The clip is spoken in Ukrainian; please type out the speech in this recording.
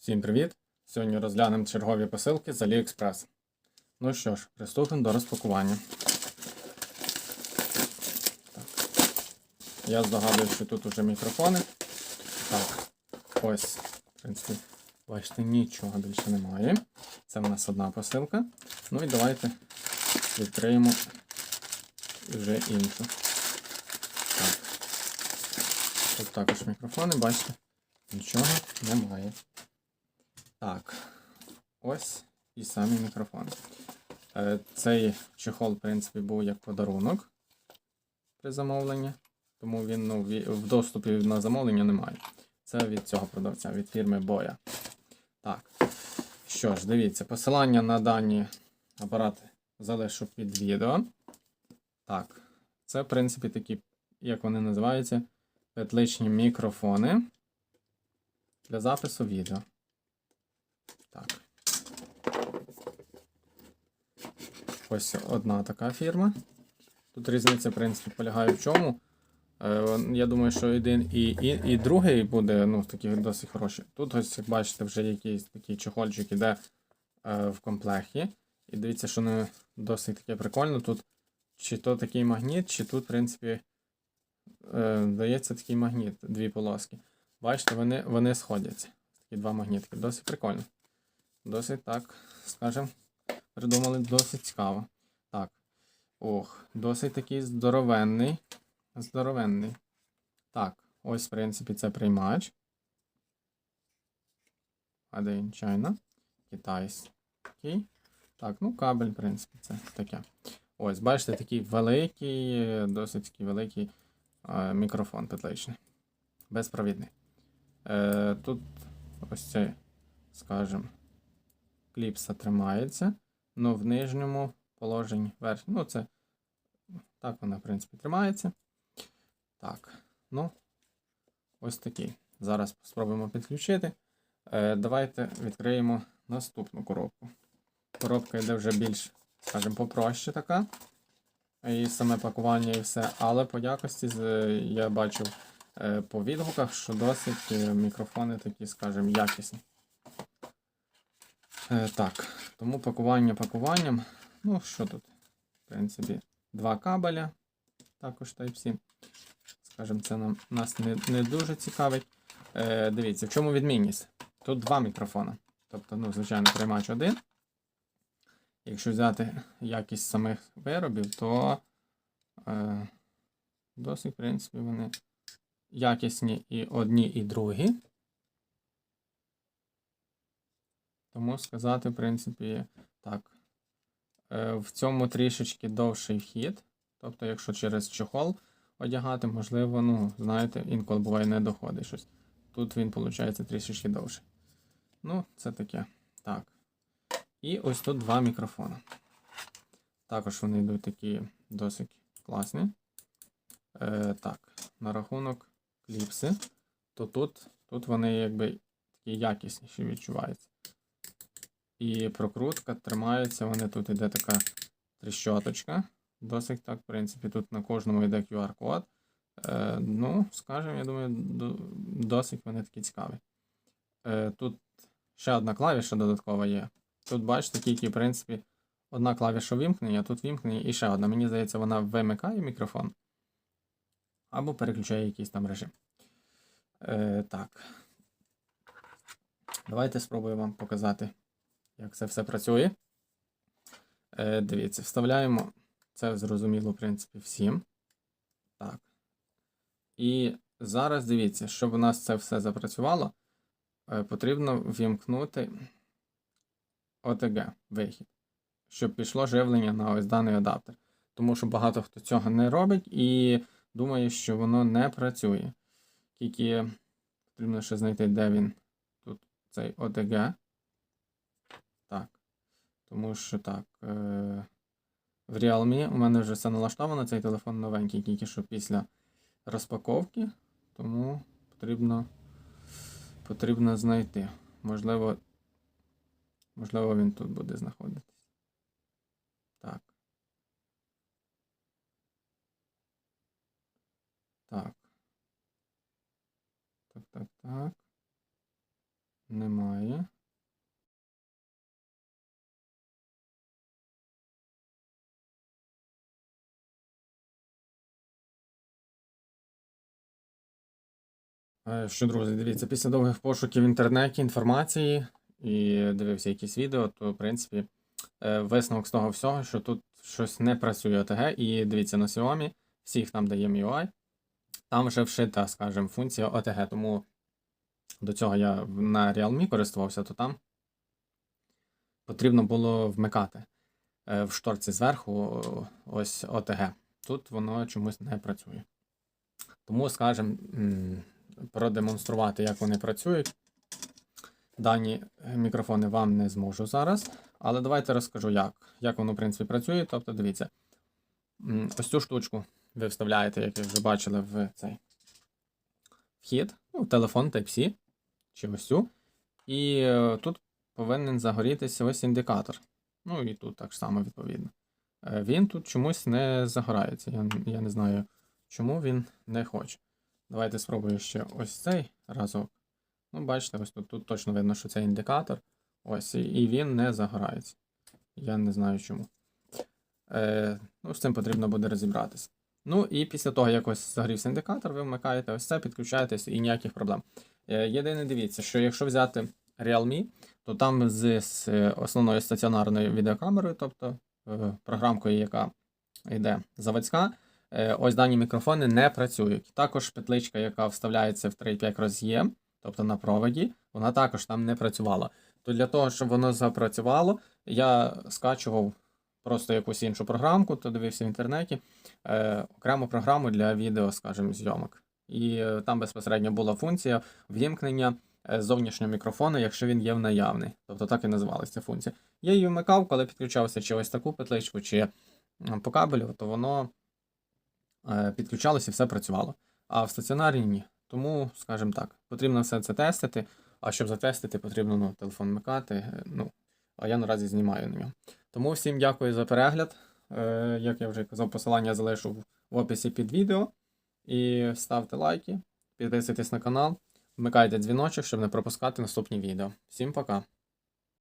Всім привіт! Сьогодні розглянемо чергові посилки з AliExpress. Ну що ж, приступимо до розпакування. Так. Я здогадуюсь, що тут уже мікрофони. Так, ось, в принципі, бачите, нічого більше немає. Це в нас одна посилка. Ну і давайте відкриємо вже іншу. Так. Тут також мікрофони, бачите, нічого немає. Так, ось і самі мікрофони. Е, Цей чехол, в принципі, був як подарунок при замовленні, тому він ну, в доступі на замовлення немає. Це від цього продавця, від фірми Боя. Так. Що ж, дивіться, посилання на дані апарати залишу під відео. Так, це, в принципі, такі, як вони називаються, петличні мікрофони для запису відео. Так. Ось одна така фірма. Тут різниця, в принципі, полягає в чому. Е, Я думаю, що один і, і, і другий буде ну, такі досить хороші. Тут, ось, як бачите, вже якийсь такий чохольчик іде е, в комплекті. І дивіться, що не досить таке прикольно. Тут чи то такий магніт, чи тут, в принципі, е, дається такий магніт, дві полоски. Бачите, вони, вони сходяться. Такі два магнітики. Досить прикольно. Досить так, скажем, придумали досить цікаво. Так. Ох, досить такий здоровенний. Здоровенний. Так, ось, в принципі, це приймач. Один чайна. Китайський. Так, ну кабель, в принципі, це таке. Ось, бачите, такий великий, досить такий великий е, мікрофон петличний. Безпровідний. Е, тут ось цей, скажімо, кліпса тримається. Ну, в нижньому положенні верх. Ну, це так вона, в принципі, тримається. Так, ну, ось такий. Зараз спробуємо підключити. Е, давайте відкриємо наступну коробку. Коробка йде вже більш, скажімо, попроще така. І саме пакування і все. Але по якості я бачив е, по відгуках, що досить е, мікрофони такі, скажімо, якісні. Е, так, тому пакування пакуванням. Ну, що тут? В принципі, два кабеля. Також Type-C. Скажімо, це нам, нас не, не дуже цікавить. Е, дивіться, в чому відмінність? Тут два мікрофона. Тобто, ну, звичайно, приймач один. Якщо взяти якість самих виробів, то е, досить, в принципі, вони якісні і одні, і другі. Тому сказати, в принципі, так. Е, в цьому трішечки довший вхід. Тобто, якщо через чохол одягати, можливо, ну, знаєте, інколи буває не доходить щось. Тут він, виходить, трішечки довший. Ну, це таке. Так. І ось тут два мікрофони. Також вони йдуть такі досить класні. Е, так, на рахунок кліпси, то тут, тут вони якби такі якісніші відчуваються. І прокрутка тримається, вони тут іде така тріщоточка. Досить так, в принципі, тут на кожному йде QR-код. Е, ну, скажімо, я думаю, досить вони такі цікаві. Е, тут ще одна клавіша додаткова є. Тут бачите, тільки, в принципі, одна клавіша вімкнення, а тут вімкнення і ще одна. Мені здається, вона вимикає мікрофон. Або переключає якийсь там режим. Е, так. Давайте спробую вам показати, як це все працює. Е, дивіться, вставляємо це зрозуміло, в принципі, всім. Так. І зараз дивіться, щоб у нас це все запрацювало, е, потрібно вімкнути OTG вихід, щоб пішло живлення на ось даний адаптер. Тому що багато хто цього не робить і думає, що воно не працює. Тільки потрібно ще знайти, де він тут цей OTG. Тому що так. Е- в Realme у мене вже все налаштовано, цей телефон новенький, тільки що після розпаковки. Тому потрібно, потрібно знайти. Можливо, можливо, він тут буде знаходитись. Так. Так. Так, так, так. Немає. Що, друзі, дивіться, після довгих пошуків в інтернеті інформації і дивився якісь відео, то, в принципі, е, висновок з того всього, що тут щось не працює ОТГ. І дивіться, на Xiaomi, всіх там, де є MIUI, там вже вшита, скажімо, функція OTG. Тому до цього я на Realme користувався, то там потрібно було вмикати е, в шторці зверху ось OTG. Тут воно чомусь не працює. Тому, скажімо, продемонструвати, як вони працюють. Дані е, мікрофони вам не зможу зараз, але давайте розкажу, як. Як воно, в принципі, працює. Тобто, дивіться, ось цю штучку ви вставляєте, як ви вже бачили, в цей вхід, ну, телефон Type-C, чи ось цю. І е, тут повинен загорітися ось індикатор. Ну і тут так само відповідно. Е, Він тут чомусь не загорається. Я, я не знаю, чому він не хоче. Давайте спробую ще ось цей разок. Ну, бачите, ось тут, тут точно видно, що це індикатор. Ось, і, він не загорається. Я не знаю чому. Е, ну, з цим потрібно буде розібратися. Ну і після того, як ось загорівся індикатор, ви вмикаєте ось це, підключаєтесь і ніяких проблем. Е, єдине дивіться, що якщо взяти Realme, то там з, основною стаціонарною відеокамерою, тобто е, програмкою, яка йде заводська, ось дані мікрофони не працюють. Також петличка, яка вставляється в 3.5 роз'єм, тобто на проводі, вона також там не працювала. То для того, щоб воно запрацювало, я скачував просто якусь іншу програмку, то дивився в інтернеті, е, окрему програму для відео, скажімо, зйомок. І е, там безпосередньо була функція вімкнення е, зовнішнього мікрофону, якщо він є в наявний. Тобто так і називалася функція. Я її вмикав, коли підключався чи ось таку петличку, чи по кабелю, то воно е, підключалося і все працювало. А в стаціонарі ні. Тому, скажімо так, потрібно все це тестити. А щоб затестити, потрібно ну, телефон вмикати. е, Ну, а я наразі знімаю на нього. Тому всім дякую за перегляд. Е, як я вже казав, посилання залишу в описі під відео. І ставте лайки, підписуйтесь на канал, вмикайте дзвіночок, щоб не пропускати наступні відео. Всім пока!